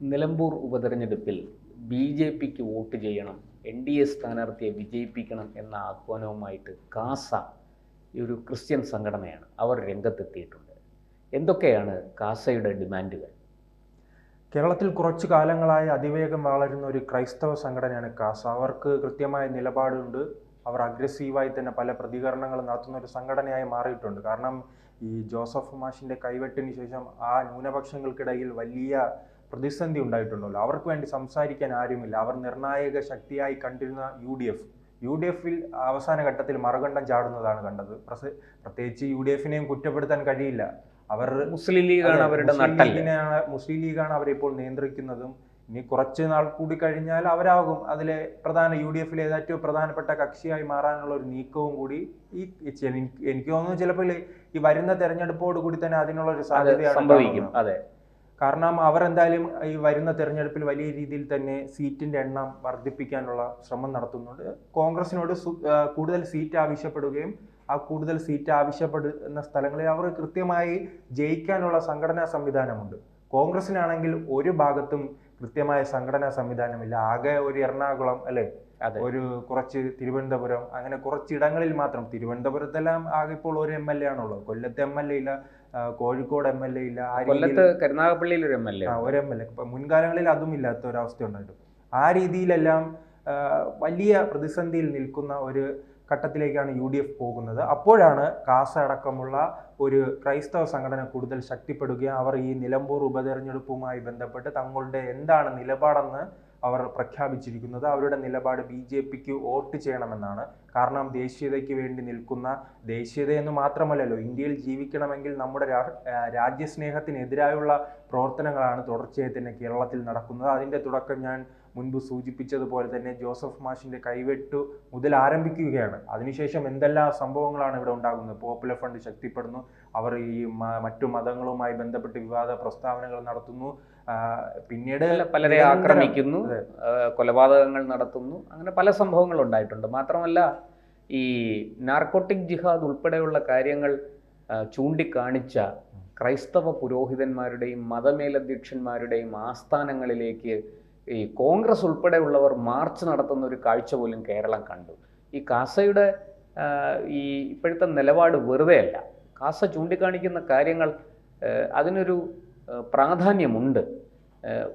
നിലമ്പൂർ ഉപതെരഞ്ഞെടുപ്പിൽ B J പിക്ക് vote ചെയ്യണം എൻ ഡി എ സ്ഥാനാർത്ഥിയെ വിജയിപ്പിക്കണം എന്ന ആഹ്വാനവുമായിട്ട് കാസ ഈ ഒരു ക്രിസ്ത്യൻ സംഘടനയാണ് അവർ രംഗത്തെത്തിയിട്ടുണ്ട്. എന്തൊക്കെയാണ് കാസയുടെ ഡിമാൻഡുകൾ? കേരളത്തിൽ കുറച്ചു കാലങ്ങളായി അതിവേഗം വളരുന്ന ഒരു ക്രൈസ്തവ സംഘടനയാണ് കാസ. അവർക്ക് കൃത്യമായ നിലപാടുണ്ട്. അവർ അഗ്രസീവായി തന്നെ പല പ്രതികരണങ്ങൾ നടത്തുന്ന ഒരു സംഘടനയായി മാറിയിട്ടുണ്ട്. കാരണം ഈ ജോസഫ് മാഷിന്റെ കൈവെട്ടിന് ശേഷം ആ ന്യൂനപക്ഷങ്ങൾക്കിടയിൽ വലിയ പ്രതിസന്ധി ഉണ്ടായിട്ടുണ്ടല്ലോ. അവർക്ക് വേണ്ടി സംസാരിക്കാൻ ആരുമില്ല. അവർ നിർണായക ശക്തിയായി കണ്ടിരുന്ന U D F. U D എഫിൽ അവസാന ഘട്ടത്തിൽ മറുകണ്ഠം ചാടുന്നതാണ് കണ്ടത്. പ്രസ- പ്രത്യേകിച്ച് യു ഡി എഫിനെയും കുറ്റപ്പെടുത്താൻ കഴിയില്ല. അവർ മുസ്ലിം ലീഗാണ് അവരുടെ ലീഗിനെയാണ് മുസ്ലിം ലീഗാണ് അവരിപ്പോൾ നിയന്ത്രിക്കുന്നതും. ഇനി കുറച്ച് നാൾ കൂടി കഴിഞ്ഞാൽ അവരാകും അതിലെ പ്രധാന യു ഡി എഫിലെ ഏറ്റവും പ്രധാനപ്പെട്ട കക്ഷിയായി മാറാനുള്ള ഒരു നീക്കവും കൂടി ഈ എനിക്ക് തോന്നുന്നു ചിലപ്പോൾ ഈ വരുന്ന തെരഞ്ഞെടുപ്പോട് കൂടി തന്നെ അതിനുള്ള ഒരു സാധ്യതയാണ് സംഭവിക്കും. അതെ. കാരണം അവർ എന്തായാലും ഈ വരുന്ന തെരഞ്ഞെടുപ്പിൽ വലിയ രീതിയിൽ തന്നെ സീറ്റിന്റെ എണ്ണം വർദ്ധിപ്പിക്കാനുള്ള ശ്രമം നടത്തുന്നുണ്ട്. കോൺഗ്രസിനോട് കൂടുതൽ സീറ്റ് ആവശ്യപ്പെടുകയും ആ കൂടുതൽ സീറ്റ് ആവശ്യപ്പെടുന്ന സ്ഥലങ്ങളിൽ അവർ കൃത്യമായി ജയിക്കാനുള്ള സംഘടനാ സംവിധാനമുണ്ട്. കോൺഗ്രസിനാണെങ്കിൽ ഒരു ഭാഗത്തും കൃത്യമായ സംഘടനാ സംവിധാനമില്ല. ആകെ ഒരു എറണാകുളം അല്ലെ? അതെ. ഒരു കുറച്ച് തിരുവനന്തപുരം അങ്ങനെ കുറച്ചിടങ്ങളിൽ മാത്രം. തിരുവനന്തപുരത്തെല്ലാം ആകെ ഇപ്പോൾ ഒരു എം എൽ എ ആണുള്ളത്. കൊല്ലത്തെ എം എൽ എ ഇല്ല കോഴിക്കോട് എം എൽ എ ഇല്ല കൊല്ലത്ത് കരുനാഗപ്പള്ളിയിൽ ഒരു എം എൽ എ ഒരു എം എൽ എ മുൻകാലങ്ങളിൽ അതും ഇല്ലാത്ത ഒരു അവസ്ഥ ഉണ്ടായിട്ടും ആ രീതിയിലെല്ലാം വലിയ പ്രതിസന്ധിയിൽ നിൽക്കുന്ന ഒരു ഘട്ടത്തിലേക്കാണ് യു ഡി എഫ് പോകുന്നത്. അപ്പോഴാണ് കാസ അടക്കമുള്ള ഒരു ക്രൈസ്തവ സംഘടന കൂടുതൽ ശക്തിപ്പെടുകയും അവർ ഈ നിലമ്പൂർ ഉപതെരഞ്ഞെടുപ്പുമായി ബന്ധപ്പെട്ട് തങ്ങളുടെ എന്താണ് നിലപാടെന്ന് അവർ പ്രഖ്യാപിച്ചിരിക്കുന്നത്. അവരുടെ നിലപാട് ബി ജെ പിക്ക് വോട്ട് ചെയ്യണമെന്നാണ്. കാരണം ദേശീയതയ്ക്ക് വേണ്ടി നിൽക്കുന്ന ദേശീയത എന്ന് മാത്രമല്ലല്ലോ ഇന്ത്യയിൽ ജീവിക്കണമെങ്കിൽ നമ്മുടെ രാജ്യസ്നേഹത്തിനെതിരായുള്ള പ്രവർത്തനങ്ങളാണ് തുടർച്ചയായി തന്നെ കേരളത്തിൽ നടക്കുന്നത്. അതിന്റെ തുടക്കം ഞാൻ മുൻപ് സൂചിപ്പിച്ചതുപോലെ തന്നെ ജോസഫ് മാഷിന്റെ കൈവെട്ടു മുതൽ ആരംഭിക്കുകയാണ്. അതിനുശേഷം എന്തെല്ലാം സംഭവങ്ങളാണ് ഇവിടെ ഉണ്ടാകുന്നത്? Popular front ശക്തിപ്പെടുന്നു. അവർ ഈ മറ്റു മതങ്ങളുമായി ബന്ധപ്പെട്ട് വിവാദ പ്രസ്താവനകൾ നടത്തുന്നു. പിന്നീട് പലരെ ആക്രമിക്കുന്നു. കൊലപാതകങ്ങൾ നടത്തുന്നു. അങ്ങനെ പല സംഭവങ്ങൾ ഉണ്ടായിട്ടുണ്ട്. മാത്രമല്ല ഈ നാർക്കോട്ടിക് ജിഹാദ് ഉൾപ്പെടെയുള്ള കാര്യങ്ങൾ ചൂണ്ടിക്കാണിച്ച ക്രൈസ്തവ പുരോഹിതന്മാരുടെയും മതമേലധ്യക്ഷന്മാരുടെയും ആസ്ഥാനങ്ങളിലേക്ക് ഈ കോൺഗ്രസ് ഉൾപ്പെടെയുള്ളവർ മാർച്ച് നടത്തുന്ന ഒരു കാഴ്ച പോലും കേരളം കണ്ടു. ഈ കാസയുടെ ഈ ഇപ്പോഴത്തെ നിലപാട് വെറുതെ അല്ല. കാസ ചൂണ്ടിക്കാണിക്കുന്ന കാര്യങ്ങൾ അതിനൊരു പ്രാധാന്യമുണ്ട്.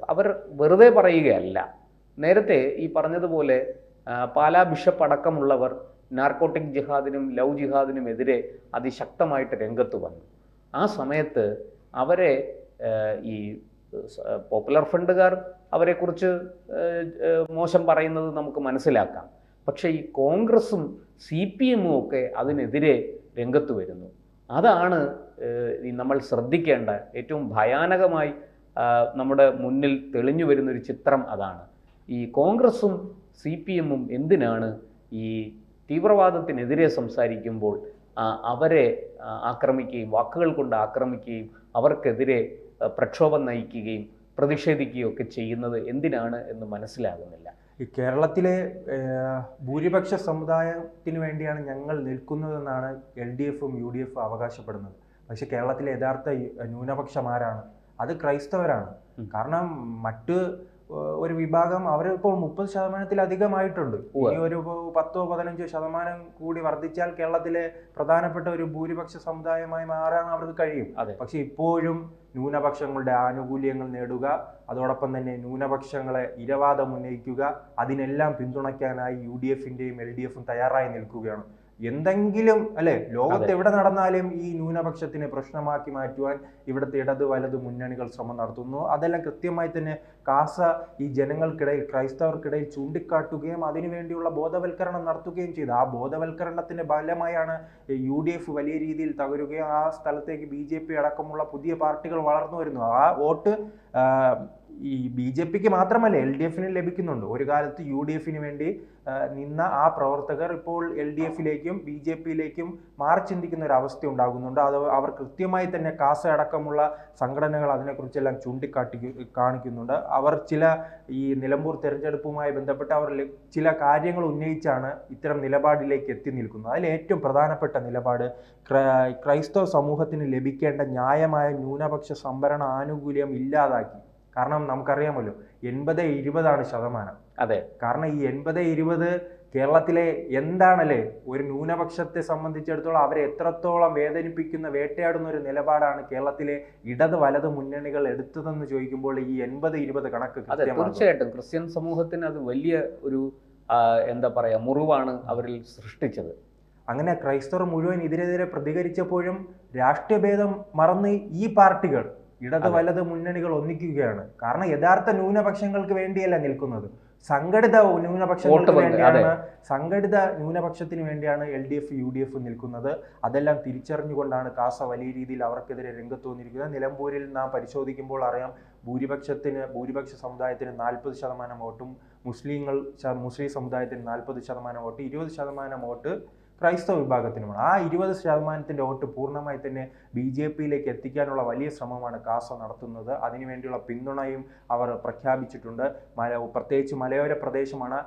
അവർ വെറുതെ പറയുകയല്ല. നേരത്തെ ഈ പറഞ്ഞതുപോലെ പാലാ ബിഷപ്പ് അടക്കമുള്ളവർ നാർക്കോട്ടിക് ജിഹാദിനും ലവ് ജിഹാദിനും എതിരെ അതിശക്തമായിട്ട് രംഗത്ത് വന്നു. ആ സമയത്ത് അവരെ ഈ പോപ്പുലർ ഫ്രണ്ടുകാർ അവരെക്കുറിച്ച് മോശം പറയുന്നത് നമുക്ക് മനസ്സിലാക്കാം. പക്ഷേ ഈ കോൺഗ്രസും സി പി എമ്മും ഒക്കെ അതിനെതിരെ രംഗത്ത് വരുന്നു. അതാണ് നമ്മൾ ശ്രദ്ധിക്കേണ്ട ഏറ്റവും ഭയാനകമായി നമ്മുടെ മുന്നിൽ തെളിഞ്ഞു വരുന്നൊരു ചിത്രം അതാണ്. ഈ കോൺഗ്രസും സി പി എമ്മും എന്തിനാണ് ഈ തീവ്രവാദത്തിനെതിരെ സംസാരിക്കുമ്പോൾ അവരെ ആക്രമിക്കുകയും വാക്കുകൾ കൊണ്ട് ആക്രമിക്കുകയും അവർക്കെതിരെ പ്രക്ഷോഭം നയിക്കുകയും പ്രതിഷേധിക്കുകയും ഒക്കെ ചെയ്യുന്നത് എന്തിനാണ് എന്ന് മനസ്സിലാകുന്നില്ല. ഈ കേരളത്തിലെ ഭൂരിപക്ഷ സമുദായത്തിന് വേണ്ടിയാണ് ഞങ്ങൾ നിൽക്കുന്നതെന്നാണ് എൽ ഡി എഫും യു ഡി എഫും അവകാശപ്പെടുന്നത്. പക്ഷേ കേരളത്തിലെ യഥാർത്ഥ ന്യൂനപക്ഷമാരാണ്. അത് ക്രൈസ്തവരാണ്. കാരണം മറ്റ് ഒരു വിഭാഗം അവർ ഇപ്പോൾ മുപ്പത് ശതമാനത്തിലധികമായിട്ടുണ്ട്. ഇനി ഒരു പത്തോ പതിനഞ്ചോ ശതമാനം കൂടി വർദ്ധിച്ചാൽ കേരളത്തിലെ പ്രധാനപ്പെട്ട ഒരു ഭൂരിപക്ഷ സമുദായമായി മാറാൻ അവർക്ക് കഴിയും. പക്ഷെ ഇപ്പോഴും ന്യൂനപക്ഷങ്ങളുടെ ആനുകൂല്യങ്ങൾ നേടുക അതോടൊപ്പം തന്നെ ന്യൂനപക്ഷങ്ങളെ ഇരവാദം ഉന്നയിക്കുക അതിനെല്ലാം പിന്തുണയ്ക്കാനായി യു ഡി എഫിന്റെയും എൽ ഡി എഫും തയ്യാറായി നിൽക്കുകയാണ്. എന്തെങ്കിലും അല്ലെ? ലോകത്ത് എവിടെ നടന്നാലും ഈ ന്യൂനപക്ഷത്തിനെ പ്രശ്നമാക്കി മാറ്റുവാൻ ഇവിടുത്തെ ഇടത് വലത് മുന്നണികൾ ശ്രമം നടത്തുന്നു. അതെല്ലാം കൃത്യമായി തന്നെ കാസ ഈ ജനങ്ങൾക്കിടയിൽ ക്രൈസ്തവർക്കിടയിൽ ചൂണ്ടിക്കാട്ടുകയും അതിനുവേണ്ടിയുള്ള ബോധവൽക്കരണം നടത്തുകയും ചെയ്തു. ആ ബോധവൽക്കരണത്തിന്റെ ഫലമായാണ് യു ഡി എഫ് വലിയ രീതിയിൽ തകരുകയും ആ സ്ഥലത്തേക്ക് ബി ജെ പി അടക്കമുള്ള പുതിയ പാർട്ടികൾ വളർന്നു വരുന്നു. ആ വോട്ട് ഈ ബി ജെ പിക്ക് മാത്രമല്ല എൽ ഡി എഫിന് ലഭിക്കുന്നുണ്ട്. ഒരു കാലത്ത് യു ഡി എഫിന് വേണ്ടി നിന്ന ആ പ്രവർത്തകർ ഇപ്പോൾ എൽ ഡി എഫിലേക്കും ബി ജെ പിയിലേക്കും മാറി ചിന്തിക്കുന്ന ഒരു അവസ്ഥ ഉണ്ടാകുന്നുണ്ട്. അത് അവർ കൃത്യമായി തന്നെ കാസ അടക്കമുള്ള സംഘടനകൾ അതിനെക്കുറിച്ചെല്ലാം ചൂണ്ടിക്കാട്ടി കാണിക്കുന്നുണ്ട്. അവർ ചില ഈ നിലമ്പൂർ തെരഞ്ഞെടുപ്പുമായി ബന്ധപ്പെട്ട് അവർ ചില കാര്യങ്ങൾ ഉന്നയിച്ചാണ് ഇത്തരം നിലപാടിലേക്ക് എത്തി നിൽക്കുന്നത്. അതിൽ ഏറ്റവും പ്രധാനപ്പെട്ട നിലപാട് ക്രൈസ്തവ സമൂഹത്തിന് ലഭിക്കേണ്ട ന്യായമായ ന്യൂനപക്ഷ സംവരണ ആനുകൂല്യം ഇല്ലാതാക്കി. കാരണം നമുക്കറിയാമല്ലോ എൺപത് ഇരുപതാണ് ശതമാനം. അതെ. കാരണം ഈ എൺപത് ഇരുപത് കേരളത്തിലെ എന്താണല്ലേ ഒരു ന്യൂനപക്ഷത്തെ സംബന്ധിച്ചിടത്തോളം അവരെ എത്രത്തോളം വേദനിപ്പിക്കുന്ന വേട്ടയാടുന്ന ഒരു നിലപാടാണ് കേരളത്തിലെ ഇടത് വലത് മുന്നണികൾ എടുത്തതെന്ന് ചോദിക്കുമ്പോൾ ഈ എൺപത് ഇരുപത് കണക്ക് അതെ തീർച്ചയായിട്ടും. ക്രിസ്ത്യൻ സമൂഹത്തിന് അത് വലിയ ഒരു എന്താ പറയാ മുറിവാണ് അവരിൽ സൃഷ്ടിച്ചത്. അങ്ങനെ ക്രൈസ്തവർ മുഴുവൻ ഇതിനെതിരെ പ്രതികരിച്ചപ്പോഴും രാഷ്ട്രീയഭേദം മറന്ന് ഈ പാർട്ടികൾ ഇടത്. വലത് മുന്നണികൾ ഒന്നിക്കുകയാണ്. കാരണം യഥാർത്ഥ ന്യൂനപക്ഷങ്ങൾക്ക് വേണ്ടിയല്ല നിൽക്കുന്നത്. സംഘടിത ന്യൂനപക്ഷങ്ങൾക്ക് വേണ്ടിയാണ് സംഘടിത ന്യൂനപക്ഷത്തിന് വേണ്ടിയാണ് L D F U D F നിൽക്കുന്നത്. അതെല്ലാം തിരിച്ചറിഞ്ഞുകൊണ്ടാണ് കാസ വലിയ രീതിയിൽ അവർക്കെതിരെ രംഗത്ത് വന്നിരിക്കുന്നത്. നിലമ്പൂരിൽ നാം പരിശോധിക്കുമ്പോൾ അറിയാം ഭൂരിപക്ഷത്തിന് ഭൂരിപക്ഷ സമുദായത്തിന് നാൽപ്പത് ശതമാനം വോട്ടും മുസ്ലിങ്ങൾ മുസ്ലിം സമുദായത്തിന് നാൽപ്പത് ശതമാനം വോട്ട് ഇരുപത് ശതമാനം വോട്ട് ക്രൈസ്തവ വിഭാഗത്തിനുമാണ്. ആ ഇരുപത് ശതമാനത്തിന്റെ വോട്ട് പൂർണമായി തന്നെ ബി ജെ പിയിലേക്ക് എത്തിക്കാനുള്ള വലിയ ശ്രമമാണ് കാസ നടത്തുന്നത്. അതിനുവേണ്ടിയുള്ള പിന്തുണയും അവർ പ്രഖ്യാപിച്ചിട്ടുണ്ട്. മല പ്രത്യേകിച്ച് മലയോര പ്രദേശമാണ്.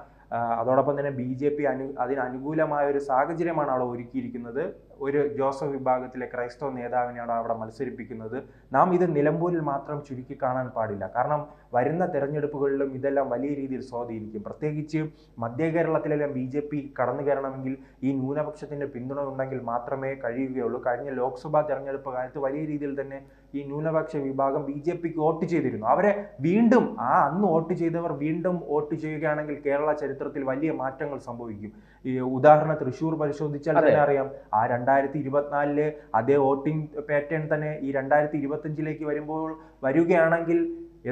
അതോടൊപ്പം തന്നെ ബി ജെ പി അനു അതിന് അനുകൂലമായ ഒരു സാഹചര്യമാണ് അവിടെ ഒരുക്കിയിരിക്കുന്നത്. ഒരു ജോസഫ് വിഭാഗത്തിലെ ക്രൈസ്തവ നേതാവിനെയാണ് അവിടെ മത്സരിപ്പിക്കുന്നത്. നാം ഇത് നിലമ്പൂരിൽ മാത്രം ചുരുക്കി കാണാൻ പാടില്ല. കാരണം വരുന്ന തെരഞ്ഞെടുപ്പുകളിലും ഇതെല്ലാം വലിയ രീതിയിൽ സ്വാധീനിക്കും. പ്രത്യേകിച്ച് മധ്യ കേരളത്തിലെല്ലാം ബി ജെ പി കടന്നു കയറണമെങ്കിൽ ഈ ന്യൂനപക്ഷത്തിന്റെ പിന്തുണ ഉണ്ടെങ്കിൽ മാത്രമേ കഴിയുകയുള്ളൂ. കഴിഞ്ഞ ലോക്സഭാ തെരഞ്ഞെടുപ്പ് കാലത്ത് വലിയ രീതിയിൽ തന്നെ ഈ ന്യൂനപക്ഷ വിഭാഗം ബി ജെ പിക്ക് വോട്ട് ചെയ്തിരുന്നു. അവരെ വീണ്ടും ആ അന്ന് വോട്ട് ചെയ്തവർ വീണ്ടും വോട്ട് ചെയ്യുകയാണെങ്കിൽ കേരള ചരിത്രത്തിൽ വലിയ മാറ്റങ്ങൾ സംഭവിക്കും. ഈ ഉദാഹരണ തൃശ്ശൂർ പരിശോധിച്ചാൽ തന്നെ അറിയാം. ആ രണ്ടായിരത്തി ഇരുപത്തിനാലിൽ അതേ വോട്ടിംഗ് പാറ്റേൺ തന്നെ ഈ രണ്ടായിരത്തി ഇരുപത്തിയഞ്ചിലേക്ക് വരുമ്പോൾ വരികയാണെങ്കിൽ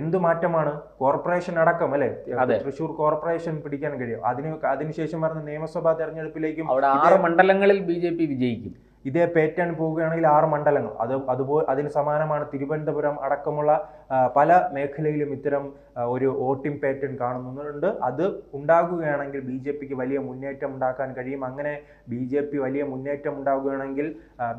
എന്ത് മാറ്റമാണ്? കോർപ്പറേഷൻ അടക്കം അല്ലെ? തൃശൂർ തൃശ്ശൂർ കോർപ്പറേഷൻ പിടിക്കാൻ കഴിയും. അതിന് അതിനുശേഷം വരുന്ന നിയമസഭാ തെരഞ്ഞെടുപ്പിലേക്കും അവിടെ ആറ് മണ്ഡലങ്ങളിൽ ബി ജെ പി വിജയിക്കും. ഇതേ പേറ്റേൺ പോവുകയാണെങ്കിൽ ആറ് മണ്ഡലങ്ങൾ. അത് അതുപോലെ അതിന് സമാനമാണ് തിരുവനന്തപുരം അടക്കമുള്ള പല മേഖലയിലും ഇത്തരം ഒരു വോട്ടിംഗ് പാറ്റേൺ കാണുന്നുണ്ട്. അത് ഉണ്ടാകുകയാണെങ്കിൽ ബി ജെ പിക്ക് വലിയ മുന്നേറ്റം ഉണ്ടാക്കാൻ കഴിയും. അങ്ങനെ ബി ജെ പി വലിയ മുന്നേറ്റം ഉണ്ടാകുകയാണെങ്കിൽ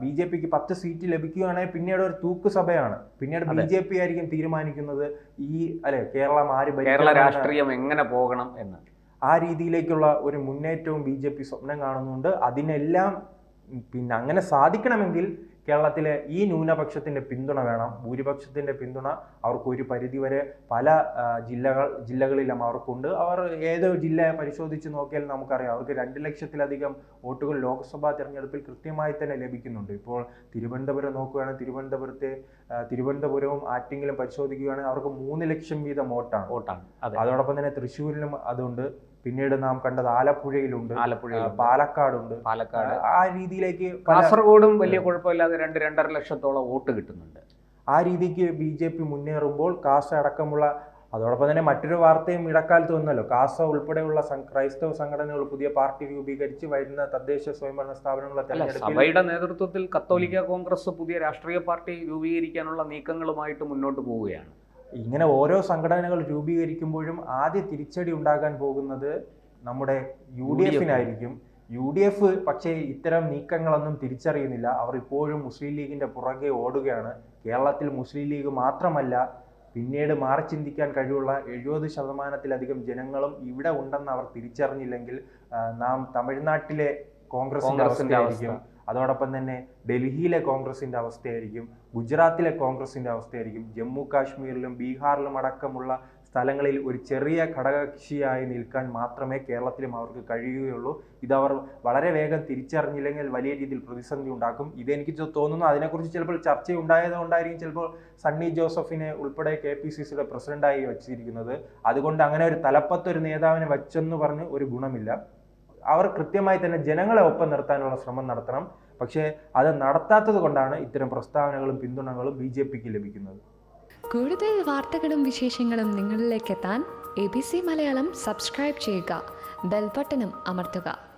ബി ജെ പിക്ക് പത്ത് സീറ്റ് ലഭിക്കുകയാണെങ്കിൽ പിന്നീട് ഒരു തൂക്കുസഭയാണ് പിന്നീട് ബി ജെ പി ആയിരിക്കും തീരുമാനിക്കുന്നത് ഈ അല്ലെ കേരളം ആര് കേരള രാഷ്ട്രീയം എങ്ങനെ പോകണം എന്ന്. ആ രീതിയിലേക്കുള്ള ഒരു മുന്നേറ്റവും ബി ജെ പി സ്വപ്നം കാണുന്നുണ്ട്. അതിനെല്ലാം പിന്നെ അങ്ങനെ സാധിക്കണമെങ്കിൽ കേരളത്തിലെ ഈ ന്യൂനപക്ഷത്തിന്റെ പിന്തുണ വേണം. ഭൂരിപക്ഷത്തിന്റെ പിന്തുണ അവർക്ക് ഒരു പരിധിവരെ പല ജില്ലകൾ ജില്ലകളിലും അവർക്കുണ്ട്. അവർ ഏത് ജില്ല പരിശോധിച്ച് നോക്കിയാൽ നമുക്കറിയാം. അവർക്ക് രണ്ട് ലക്ഷത്തിലധികം വോട്ടുകൾ ലോക്സഭാ തിരഞ്ഞെടുപ്പിൽ കൃത്യമായി തന്നെ ലഭിക്കുന്നുണ്ട്. ഇപ്പോൾ തിരുവനന്തപുരം നോക്കുകയാണെങ്കിൽ തിരുവനന്തപുരത്തെ തിരുവനന്തപുരവും ആറ്റിങ്ങിലും പരിശോധിക്കുകയാണെങ്കിൽ അവർക്ക് മൂന്ന് ലക്ഷം വീതം വോട്ടാണ്. വോട്ടാണ്. അതോടൊപ്പം തന്നെ തൃശ്ശൂരിലും അതുണ്ട്. പിന്നീട് നാം കണ്ടത് ആലപ്പുഴയിലുണ്ട് ആലപ്പുഴ പാലക്കാടുണ്ട്. പാലക്കാട്. ആ രീതിയിലേക്ക് കാസർഗോഡും വലിയ കുഴപ്പമില്ലാതെ രണ്ട് രണ്ടര ലക്ഷത്തോളം വോട്ട് കിട്ടുന്നുണ്ട്. ആ രീതിക്ക് ബി ജെ പി മുന്നേറുമ്പോൾ കാസ അടക്കമുള്ള അതോടൊപ്പം തന്നെ മറ്റൊരു വാർത്തയും ഇടക്കാലത്ത് വന്നല്ലോ. കാസ ഉൾപ്പെടെയുള്ള ക്രൈസ്തവ സംഘടനകൾ പുതിയ പാർട്ടി രൂപീകരിച്ച് വരുന്ന തദ്ദേശ സ്വയംഭരണ സ്ഥാപനങ്ങളെ സഭയുടെ നേതൃത്വത്തിൽ കത്തോലിക്ക കോൺഗ്രസ് പുതിയ രാഷ്ട്രീയ പാർട്ടി രൂപീകരിക്കാനുള്ള നീക്കങ്ങളുമായിട്ട് മുന്നോട്ട് പോവുകയാണ്. ഇങ്ങനെ ഓരോ സംഘടനകൾ രൂപീകരിക്കുമ്പോഴും ആദ്യ തിരിച്ചടി ഉണ്ടാകാൻ പോകുന്നത് നമ്മുടെ യു ഡി എഫിനായിരിക്കും. യു ഡി എഫ് പക്ഷേ ഇത്തരം നീക്കങ്ങളൊന്നും തിരിച്ചറിയുന്നില്ല. അവർ ഇപ്പോഴും മുസ്ലിം ലീഗിന്റെ പുറകെ ഓടുകയാണ്. കേരളത്തിൽ മുസ്ലിം ലീഗ് മാത്രമല്ല പിന്നീട് മാറി ചിന്തിക്കാൻ കഴിവുള്ള എഴുപത് ശതമാനത്തിലധികം ജനങ്ങളും ഇവിടെ ഉണ്ടെന്ന് അവർ തിരിച്ചറിഞ്ഞില്ലെങ്കിൽ നാം തമിഴ്നാട്ടിലെ കോൺഗ്രസിന്റെ അവസ്ഥയായിരിക്കും. അതോടൊപ്പം തന്നെ ഡൽഹിയിലെ കോൺഗ്രസിന്റെ അവസ്ഥയായിരിക്കും. ഗുജറാത്തിലെ കോൺഗ്രസിന്റെ അവസ്ഥയായിരിക്കും. ജമ്മു കാശ്മീരിലും ബീഹാറിലും അടക്കമുള്ള സ്ഥലങ്ങളിൽ ഒരു ചെറിയ ഘടകകക്ഷിയായി നിൽക്കാൻ മാത്രമേ കേരളത്തിലും അവർക്ക് കഴിയുകയുള്ളൂ. ഇതവർ വളരെ വേഗം തിരിച്ചറിഞ്ഞില്ലെങ്കിൽ വലിയ രീതിയിൽ പ്രതിസന്ധി ഉണ്ടാക്കും. ഇതെനിക്ക് തോന്നുന്നു അതിനെക്കുറിച്ച് ചിലപ്പോൾ ചർച്ച ഉണ്ടായതുകൊണ്ടായിരിക്കും ചിലപ്പോൾ സണ്ണി ജോസഫിനെ ഉൾപ്പെടെ കെ പി സി സിയുടെ പ്രസിഡന്റായി വച്ചിരിക്കുന്നത്. അതുകൊണ്ട് അങ്ങനെ ഒരു തലപ്പത്തൊരു നേതാവിനെ വച്ചെന്ന് പറഞ്ഞ് ഒരു ഗുണമില്ല. അവർ കൃത്യമായി തന്നെ ജനങ്ങളെ ഒപ്പം നിർത്താനുള്ള ശ്രമം നടത്തണം. പക്ഷേ അത് നടത്താത്തത് കൊണ്ടാണ് ഇത്തരം പ്രസ്താവനകളും പിന്തുണകളും ബി ജെ പിക്ക് ലഭിക്കുന്നത്. കൂടുതൽ വാർത്തകളും വിശേഷങ്ങളും നിങ്ങളിലേക്ക് എത്താൻ A B C Malayalam subscribe ചെയ്യുക. ബെൽബട്ടനും അമർത്തുക.